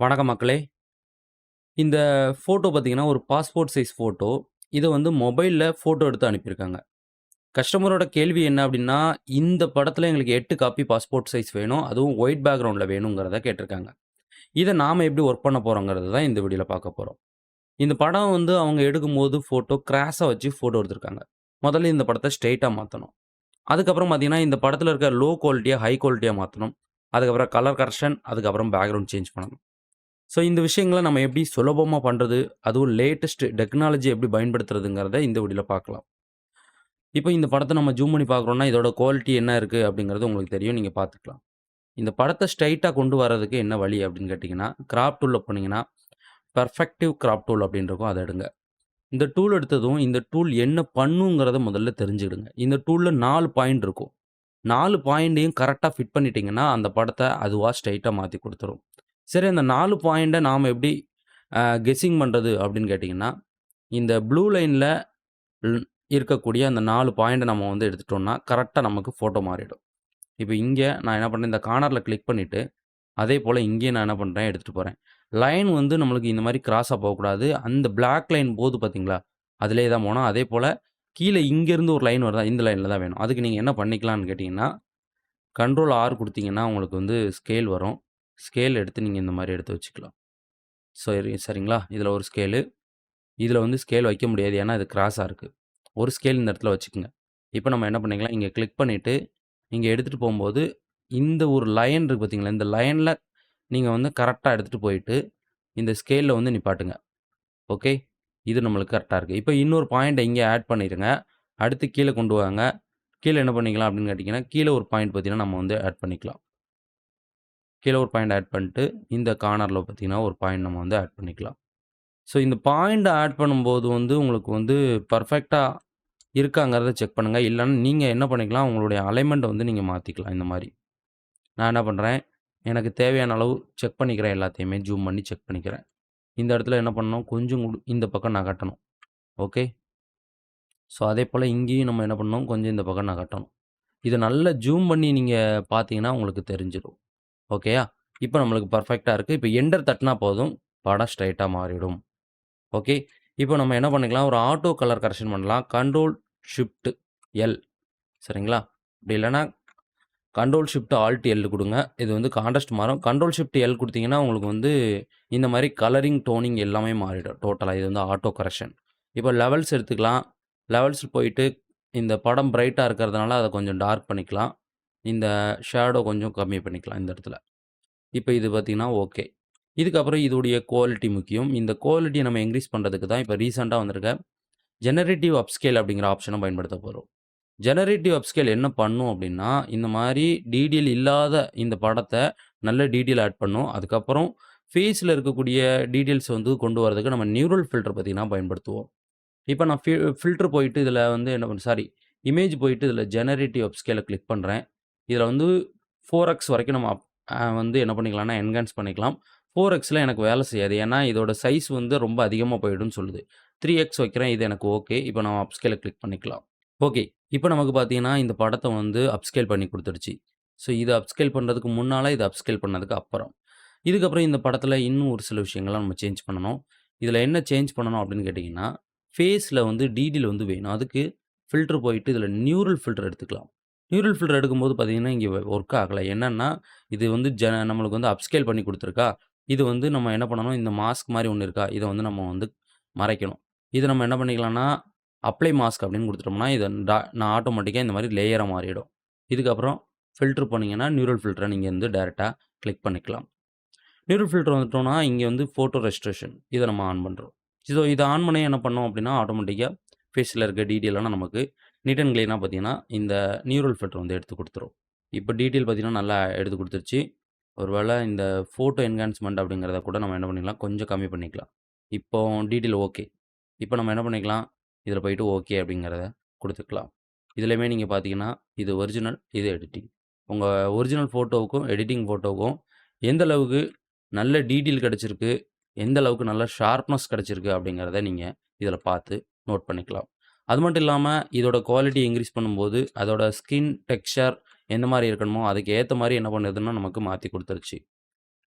வணக்கம் மக்களே. இந்த ஃபோட்டோ பார்த்தீங்கன்னா, ஒரு பாஸ்போர்ட் சைஸ் ஃபோட்டோ. இதை வந்து மொபைலில் ஃபோட்டோ எடுத்து அனுப்பியிருக்காங்க. கஸ்டமரோட கேள்வி என்ன அப்படின்னா இந்த படத்தில் எங்களுக்கு எட்டு காப்பி பாஸ்போர்ட் சைஸ் வேணும். அதுவும் ஒயிட் பேக்ரவுண்டில் வேணுங்கிறத கேட்டிருக்காங்க. இதை நாம் எப்படி ஒர்க் பண்ண போகிறோங்கிறது தான் இந்த வீடியோவில் பார்க்க போகிறோம் இந்த படம் வந்து அவங்க எடுக்கும்போது ஃபோட்டோ கிராஸாக வச்சு ஃபோட்டோ எடுத்திருக்காங்க. முதல்ல இந்த படத்தை ஸ்ட்ரெயிட்டாக மாற்றணும் அதுக்கப்புறம் பார்த்தீங்கன்னா, இந்த படத்தில் இருக்க லோ குவாலிட்டியாக ஹை குவாலிட்டியாக மாற்றணும் அதுக்கப்புறம் கலர் கரெக்ஷன், அதுக்கப்புறம் பேக்ரவுண்ட் சேஞ்ச் பண்ணணும். ஸோ இந்த விஷயங்களை நம்ம எப்படி சுலபமாக பண்ணுறது அதுவும் லேட்டஸ்ட் டெக்னாலஜி எப்படி பயன்படுத்துறதுங்கிறத இந்த வீடியோல பார்க்கலாம். இப்போ இந்த படத்தை நம்ம ஜூம் பண்ணி பார்க்குறோன்னா இதோட குவாலிட்டி என்ன இருக்குது அப்படிங்கிறது உங்களுக்கு தெரியும். நீங்கள் பார்த்துக்கலாம். இந்த படத்தை ஸ்ட்ரைட்டாக கொண்டு வரதுக்கு என்ன வழி அப்படின்னு கேட்டிங்கன்னா கிராப் டூலில் போனீங்கன்னா, பர்ஃபெக்டிவ் கிராப் டூல் அப்படின்றக்கும் இருக்கும். எடுங்க. இந்த டூல் எடுத்ததும், இந்த டூல் என்ன பண்ணுங்கிறத முதல்ல தெரிஞ்சுக்கிடுங்க. இந்த டூலில் நாலு பாயிண்ட் இருக்கும். நாலு பாயிண்ட்டையும் கரெக்டாக ஃபிட் பண்ணிட்டீங்கன்னா, அந்த படத்தை அதுவாக ஸ்ட்ரைட்டாக மாற்றி கொடுத்துரும் சரி இந்த நாலு பாயிண்ட்டை நாம் எப்படி கெஸ்ஸிங் பண்ணுறது அப்படின்னு கேட்டிங்கன்னா இந்த ப்ளூ லைனில் இருக்கக்கூடிய அந்த நாலு பாயிண்ட்டை நம்ம வந்து எடுத்துட்டோம்னா, கரெக்டாக நமக்கு ஃபோட்டோ மாறிடும். இப்போ இங்கே நான் என்ன பண்ணுறேன் இந்த கார்னரில் கிளிக் அதே போல் இங்கேயும் நான் என்ன பண்ணுறேன் எடுத்துகிட்டு போகிறேன் லைன் வந்து நம்மளுக்கு இந்த மாதிரி கிராஸாக போகக்கூடாது. அந்த பிளாக் லைன் போது பார்த்தீங்களா, அதிலே தான் போனால் அதே போல் கீழே இங்கேருந்து ஒரு லைன் வருதா, இந்த லைனில் தான் வேணும். அதுக்கு நீங்கள் என்ன பண்ணிக்கலாம்னு கேட்டிங்கன்னா கண்ட்ரோல் ஆர் கொடுத்தீங்கன்னா உங்களுக்கு வந்து ஸ்கேல் வரும். ஸ்கேல் எடுத்து நீங்கள் இந்த மாதிரி எடுத்து வச்சுக்கலாம். சரி சரிங்களா? இதில் ஒரு ஸ்கேலு. இதில் வந்து ஸ்கேல் வைக்க முடியாது. ஏன்னா, இது கிராஸாக இருக்குது ஒரு ஸ்கேல் இந்த இடத்துல வச்சுக்கோங்க இப்போ நம்ம என்ன பண்ணிக்கலாம், இங்கே கிளிக் பண்ணிவிட்டு நீங்கள் எடுத்துகிட்டு போகும்போது இந்த ஒரு லைன் இருக்குது பார்த்தீங்களா, இந்த லைனில் நீங்கள் வந்து கரெக்டாக எடுத்துகிட்டு போயிட்டு, இந்த ஸ்கேலில் வந்து நிப்பாட்டுங்க. ஓகே. இது நம்மளுக்கு கரெக்டாக இருக்குது இப்போ இன்னொரு பாயிண்ட்ட இங்கே ஆட் பண்ணிடுங்க அடுத்து கீழே கொண்டு வாங்க. கீழே என்ன பண்ணிக்கலாம் அப்படின்னு கேட்டிங்கன்னா கீழே ஒரு பாயிண்ட் பார்த்தீங்கன்னா, நம்ம வந்து ஆட் பண்ணிக்கலாம். கீழ ஒரு பாயிண்ட் ஆட் பண்ணிட்டு, இந்த கார்னரில் பார்த்தீங்கன்னா, ஒரு பாயிண்ட் நம்ம வந்து ஆட் பண்ணிக்கலாம். ஸோ இந்த பாயிண்ட்டை ஆட் பண்ணும்போது வந்து உங்களுக்கு வந்து பர்ஃபெக்டாக இருக்காங்கிறத செக் பண்ணுங்கள் இல்லைன்னா நீங்கள் என்ன பண்ணிக்கலாம், உங்களுடைய அலைமெண்ட்டை வந்து நீங்கள் மாற்றிக்கலாம் இந்த மாதிரி நான் என்ன பண்ணுறேன் எனக்கு தேவையான அளவு செக் பண்ணிக்கிறேன் எல்லாத்தையுமே. ஜூம் பண்ணி செக் பண்ணிக்கிறேன். இந்த இடத்துல என்ன பண்ணணும், கொஞ்சம் இந்த பக்கம் நகட்டணும். ஓகே. ஸோ அதே போல் இங்கேயும் நம்ம என்ன பண்ணணும், கொஞ்சம் இந்த பக்கம் நகட்டணும். இதை நல்லா ஜூம் பண்ணி நீங்கள் பார்த்தீங்கன்னா, உங்களுக்கு தெரிஞ்சிடும் ஓகேயா? இப்போ நம்மளுக்கு பர்ஃபெக்டாக இருக்குது இப்போ எண்டர் தட்டினா போதும், படம் ஸ்ட்ரைட்டாக மாறிடும். ஓகே. இப்போ நம்ம என்ன பண்ணிக்கலாம், ஒரு ஆட்டோ கலர் கரெக்ஷன் பண்ணலாம். கண்ட்ரோல் ஷிஃப்ட் எல் சரிங்களா? அப்படி இல்லைன்னா கண்ட்ரோல் ஷிஃப்ட் ஆல்ட் எல் கொடுங்க இது வந்து கான்ட்ராஸ்ட் மாறும். கண்ட்ரோல் ஷிஃப்ட் எல் கொடுத்தீங்கன்னா உங்களுக்கு வந்து இந்த மாதிரி கலரிங், டோனிங் எல்லாமே மாறிடும் டோட்டலாக இது வந்து ஆட்டோ கரெக்ஷன். இப்போ லெவல்ஸ் எடுத்துக்கலாம். லெவல்ஸ் போயிட்டு, இந்த படம் ப்ரைட்டாக இருக்கிறதுனால அதை கொஞ்சம் டார்க் பண்ணிக்கலாம். இந்த ஷேடோ கொஞ்சம் கம்மி பண்ணிக்கலாம் இந்த இடத்துல. இப்போ இது பார்த்திங்கன்னா ஓகே. இதுக்கப்புறம் இதோடைய குவாலிட்டி முக்கியம். இந்த குவாலிட்டியை நம்ம இன்க்ரீஸ் பண்ணுறதுக்கு தான் இப்போ ரீசெண்டாக வந்திருக்க ஜெனரேட்டிவ் அப்ஸ்கேல் அப்படிங்கிற ஆப்ஷனை பயன்படுத்த போகிறோம் ஜெனரேட்டிவ் அப்ஸ்கேல் என்ன பண்ணும் அப்படின்னா இந்த மாதிரி டீடெயில் இல்லாத இந்த படத்தை நல்ல டீடெயில் ஆட் பண்ணும். அதுக்கப்புறம் ஃபேஸில் இருக்கக்கூடிய டீடெயில்ஸ் வந்து கொண்டு வரதுக்கு நம்ம நியூரல் ஃபில்டர் பார்த்தீங்கன்னா பயன்படுத்துவோம். இப்போ நான் ஃபி ஃபில்டர் போயிட்டு இதில் வந்து என்ன பண்ண சாரி இமேஜ் போயிட்டு இதில் ஜெனரேட்டிவ் அப்ஸ்கேலை கிளிக் பண்ணுறேன் இதில் வந்து ஃபோர் எக்ஸ் வரைக்கும் நம்ம அப் வந்து என்ன பண்ணிக்கலாம்னா, என்ஹான்ஸ் பண்ணிக்கலாம். ஃபோர் எக்ஸில் எனக்கு வேலை செய்யாது. ஏன்னா, இதோட சைஸ் வந்து ரொம்ப அதிகமாக போயிடும்னு சொல்லுது. த்ரீ எக்ஸ் வைக்கிறேன். இது எனக்கு ஓகே. இப்போ நம்ம அப்ஸ்கேல கிளிக் பண்ணிக்கலாம். ஓகே. இப்போ நமக்கு பார்த்தீங்கன்னா, இந்த படத்தை வந்து அப்ஸ்கேல் பண்ணி கொடுத்துருச்சு ஸோ இது அப்ஸ்கேல் பண்ணுறதுக்கு முன்னால் இது அப்ஸ்கேல் பண்ணதுக்கு அப்புறம். இதுக்கப்புறம் இந்த படத்தில் இன்னும் ஒரு சில விஷயங்கள்லாம் நம்ம சேஞ்ச் பண்ணணும். இதில் என்ன சேஞ்ச் பண்ணணும் அப்படின்னு கேட்டிங்கன்னா ஃபேஸில் வந்து டீடெயில் வந்து வேணும். அதுக்கு ஃபில்டர் போயிட்டு இதில் நியூரல் ஃபில்டர் எடுத்துக்கலாம். நியூரல் ஃபில்டர் எடுக்கும்போது பார்த்தீங்கன்னா, இங்கே ஒர்க் ஆகலை என்னென்னா இது வந்து ஜ நம்மளுக்கு வந்து அப்ஸ்கேல் பண்ணி கொடுத்துருக்கா இது வந்து நம்ம என்ன பண்ணணும், இந்த மாஸ்க் மாதிரி ஒன்று இருக்கா, இதை வந்து நம்ம வந்து மறைக்கணும். இதை நம்ம என்ன பண்ணிக்கலாம்னா, அப்ளை மாஸ்க் அப்படின்னு கொடுத்துட்டோம்னா இதை டா நான் ஆட்டோமேட்டிக்காக இந்த மாதிரி லேயராக மாறிடும். இதுக்கப்புறம் ஃபில்ட்ரு பண்ணிங்கன்னா நியூரல் ஃபில்டரை நீங்கள் வந்து டேரெக்டாக கிளிக் பண்ணிக்கலாம். நியூரல் ஃபில்டர் வந்துட்டோம்னா, இங்கே வந்து ஃபோட்டோ ரெஸ்ட்ரேஷன் இதை நம்ம ஆன் பண்ணுறோம் ஸோ இதை ஆன் பண்ணி என்ன பண்ணோம் அப்படின்னா ஆட்டோமேட்டிக்காக ஃபேஸில் இருக்க டீடெயில் நமக்கு நீட் அண்ட் க்ளீனாக பார்த்தீங்கன்னா, இந்த நியூரல் ஃபில்டர் வந்து எடுத்து கொடுத்துரும் இப்போ டீட்டெயில் பார்த்தீங்கன்னா, நல்லா எடுத்து கொடுத்துருச்சு ஒரு வேளை இந்த ஃபோட்டோ என்ஹான்ஸ்மெண்ட் அப்படிங்கிறத கூட நம்ம என்ன பண்ணிக்கலாம், கொஞ்சம் கம்மி பண்ணிக்கலாம். இப்போ டீட்டெயில் ஓகே. இப்போ நம்ம என்ன பண்ணிக்கலாம், இதில் போயிட்டு ஓகே அப்படிங்கிறத கொடுத்துக்கலாம் இதுலேயுமே நீங்கள் பார்த்தீங்கன்னா, இது ஒரிஜினல், இது எடிட்டிங். உங்கள் ஒரிஜினல் ஃபோட்டோவுக்கும், எடிட்டிங் ஃபோட்டோவுக்கும் எந்த அளவுக்கு நல்ல டீட்டெயில் கிடச்சிருக்கு எந்த அளவுக்கு நல்ல ஷார்ப்னஸ் கிடச்சிருக்கு அப்படிங்கிறத நீங்கள் இதில் பார்த்து நோட் பண்ணிக்கலாம். அது மட்டும் இல்லாமல் இதோட குவாலிட்டி இன்க்ரீஸ் பண்ணும்போது, அதோட ஸ்கின் டெக்ஸ்சர் எந்த மாதிரி இருக்கணுமோ, அதுக்கு ஏற்ற மாதிரி என்ன பண்ணுதுன்னா, நமக்கு மாற்றி கொடுத்துருச்சு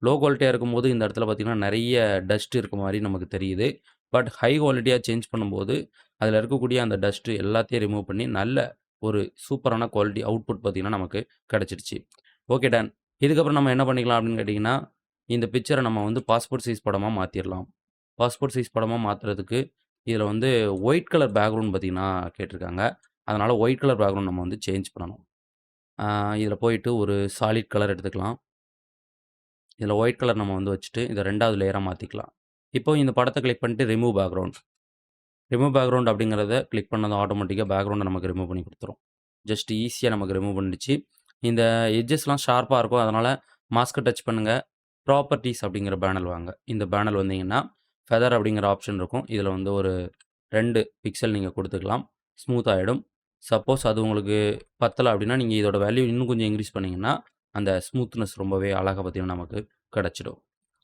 லோ குவாலிட்டியாக இருக்கும்போது இந்த இடத்துல பார்த்தீங்கன்னா, நிறைய டஸ்ட் இருக்க மாதிரி நமக்கு தெரியுது. பட் ஹை குவாலிட்டியாக சேஞ்ச் பண்ணும்போது, அதில் இருக்கக்கூடிய அந்த டஸ்ட்டு எல்லாத்தையும் ரிமூவ் பண்ணி, நல்ல ஒரு சூப்பரான குவாலிட்டி அவுட்புட் பார்த்தீங்கன்னா, நமக்கு கிடச்சிருச்சு ஓகே டன். இதுக்கப்புறம் நம்ம என்ன பண்ணிக்கலாம் அப்படின்னு கேட்டிங்கன்னா இந்த பிக்சரை நம்ம வந்து பாஸ்போர்ட் சைஸ் படமாக மாற்றிடலாம் பாஸ்போர்ட் சைஸ் படமாக மாற்றுறதுக்கு இதில் வந்து ஒயிட் கலர் பேக்ரவுண்ட் பார்த்தீங்கன்னா கேட்டிருக்காங்க. அதனால் ஒயிட் கலர் பேக்ரவுண்ட் நம்ம வந்து சேஞ்ச் பண்ணணும். இதில் போயிட்டு ஒரு சாலிட் கலர் எடுத்துக்கலாம். இதில் ஒயிட் கலர் நம்ம வந்து வச்சுட்டு, இதை ரெண்டாவது லேயராக மாற்றிக்கலாம் இப்போ இந்த படத்தை கிளிக் பண்ணிட்டு ரிமூவ் பேக்ரவுண்ட் ரிமூவ் பேக்ரவுண்ட் அப்படிங்கிறத கிளிக் பண்ணது ஆட்டோமேட்டிக்காக பேக்ரவுண்டை நமக்கு ரிமூவ் பண்ணி கொடுத்துரும் ஜஸ்ட் ஈஸியாக நமக்கு ரிமூவ் பண்ணிடுச்சு. இந்த எட்ஜஸ்லாம் ஷார்ப்பாக இருக்கும். அதனால் மாஸ்க்கை டச் பண்ணுங்கள் ப்ராப்பர்ட்டிஸ் அப்படிங்கிற பேனல் வாங்க. இந்த பேனல் வந்தீங்கன்னா, ஃபெதர் அப்படிங்கிற ஆப்ஷன் இருக்கும். இதில் வந்து ஒரு ரெண்டு பிக்சல் நீங்கள் கொடுத்துக்கலாம் ஸ்மூத் ஆகிடும் சப்போஸ் அது உங்களுக்கு பத்தலை அப்படின்னா, நீங்கள் இதோட வேல்யூ இன்னும் கொஞ்சம் இன்க்ரீஸ் பண்ணிங்கன்னா அந்த ஸ்மூத்னஸ் ரொம்பவே அழகா பார்த்தீங்கன்னா, நமக்கு கிடச்சிடும்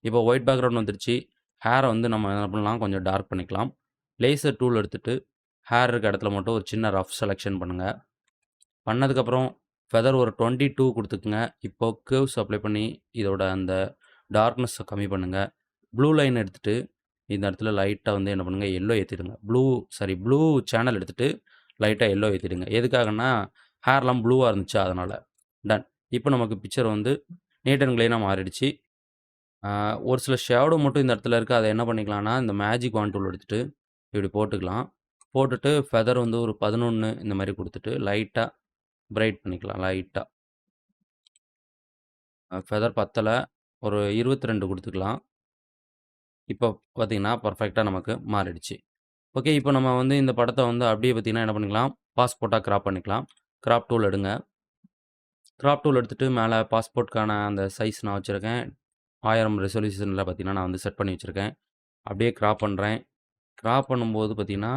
இப்போ ஒயிட் பேக்ரவுண்ட் வந்துருச்சு. ஹேரை வந்து நம்ம என்ன பண்ணலாம், கொஞ்சம் டார்க் பண்ணிக்கலாம். லேசர் டூல் எடுத்துகிட்டு ஹேர் இருக்க இடத்துல மட்டும் ஒரு சின்ன ரஃப் செலெக்ஷன் பண்ணுங்கள் பண்ணதுக்கப்புறம் ஃபெதர் ஒரு 22 குடுத்துக்கங்க. இப்போ கேவ்ஸ் அப்ளை பண்ணி, இதோட அந்த டார்க்னஸ்ஸை கம்மி பண்ணுங்கள் ப்ளூ லைன் எடுத்துகிட்டு இந்த இடத்துல லைட்டாக வந்து என்ன பண்ணுங்கள் எல்லோ ஏற்றிடுங்க ப்ளூ சாரி ப்ளூ சேனல் எடுத்துகிட்டு லைட்டாக எல்லோ ஏற்றிடுங்க எதுக்காகன்னா, ஹேர்லாம் ப்ளூவாக இருந்துச்சு அதனால் டன். இப்போ நமக்கு பிக்சர் வந்து நீட் அண்ட் மாறிடுச்சு. ஒரு சில ஷேடோ மட்டும் இந்த இடத்துல இருக்குது அதை என்ன பண்ணிக்கலாம்னா, இந்த மேஜிக் வான் டூல் எடுத்துகிட்டு இப்படி போட்டுக்கலாம். போட்டுட்டு ஃபெதர் வந்து ஒரு 11 இந்த மாதிரி கொடுத்துட்டு லைட்டாக பிரைட் பண்ணிக்கலாம் லைட்டாக ஃபெதர் பத்தலை ஒரு இருபத்தி ரெண்டு கொடுத்துக்கலாம் இப்போ பார்த்தீங்கன்னா, பர்ஃபெக்டாக நமக்கு மாறிடுச்சு. ஓகே. இப்போ நம்ம வந்து இந்த படத்தை வந்து அப்படியே பார்த்தீங்கன்னா, என்ன பண்ணிக்கலாம், பாஸ்போர்ட்டாக கிராப் பண்ணிக்கலாம். கிராப் டூல் எடுங்க. கிராப் டூல் எடுத்துகிட்டு மேலே பாஸ்போர்ட்க்கான அந்த சைஸ் நான் வச்சுருக்கேன் ஆயிரம் ரெசல்யூஷனில் பார்த்தீங்கன்னா, நான் வந்து செட் பண்ணி வச்சுருக்கேன் அப்படியே கிராப் பண்ணுறேன் கிராப் பண்ணும்போது பார்த்திங்கன்னா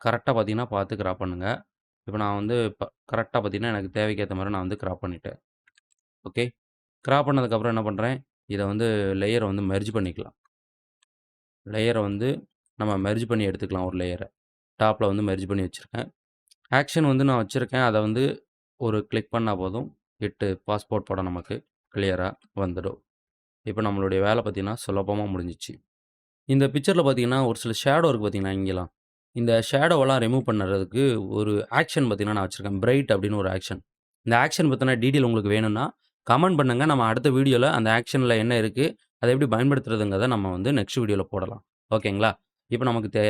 கரெக்டாக பார்த்தீங்கன்னா, பார்த்து கிராப் பண்ணுங்கள் இப்போ நான் வந்து இப்போ கரெக்டாக பார்த்தீங்கன்னா, எனக்கு தேவைக்கேற்ற மாதிரி நான் வந்து கிராப் பண்ணிட்டேன். ஓகே. கிராப் பண்ணதுக்கப்புறம் என்ன பண்ணுறேன் இதை வந்து லேயரை வந்து மெர்ஜ் பண்ணிக்கலாம். லேயரை வந்து நம்ம மெர்ஜ் பண்ணி எடுத்துக்கலாம் ஒரு லேயரை. டாப்பில் வந்து மெர்ஜ் பண்ணி வச்சுருக்கேன். ஆக்ஷன் வந்து நான் வச்சுருக்கேன். அதை வந்து ஒரு கிளிக் பண்ணால் போதும், எட்டு பாஸ்போர்ட் படம் நமக்கு கிளியராக வந்துடும். இப்போ நம்மளுடைய வேலை பார்த்தீங்கன்னா, சுலபமாக முடிஞ்சிச்சு. இந்த பிக்சரில் பார்த்தீங்கன்னா, ஒரு சில ஷேடோ இருக்குது பார்த்திங்கன்னா இங்கேலாம் இந்த ஷேடோவெல்லாம் ரிமூவ் பண்ணுறதுக்கு ஒரு ஆக்ஷன் பார்த்திங்கன்னா நான் வச்சுருக்கேன். பிரைட் அப்படின்னு ஒரு ஆக்ஷன். இந்த ஆக்ஷன் பத்தின டீட்டெயில் உங்களுக்கு வேணும்னா, கமெண்ட் பண்ணுங்கள் நம்ம அடுத்த வீடியோவில் அந்த ஆக்ஷனில் என்ன இருக்குது அதை எப்படி பயன்படுத்துறதுங்கிறத நம்ம வந்து நெக்ஸ்ட் வீடியோவில் போடலாம். ஓகேங்களா? இப்போ நமக்கு தே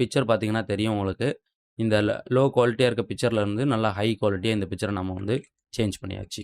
பிக்சர் பார்த்தீங்கன்னா தெரியும் உங்களுக்கு. இந்த லோ குவாலிட்டியாக இருக்க பிக்சர்ல இருந்து நல்லா ஹை குவாலிட்டியாக இந்த பிக்சரை நம்ம வந்து சேஞ்ச் பண்ணியாச்சு.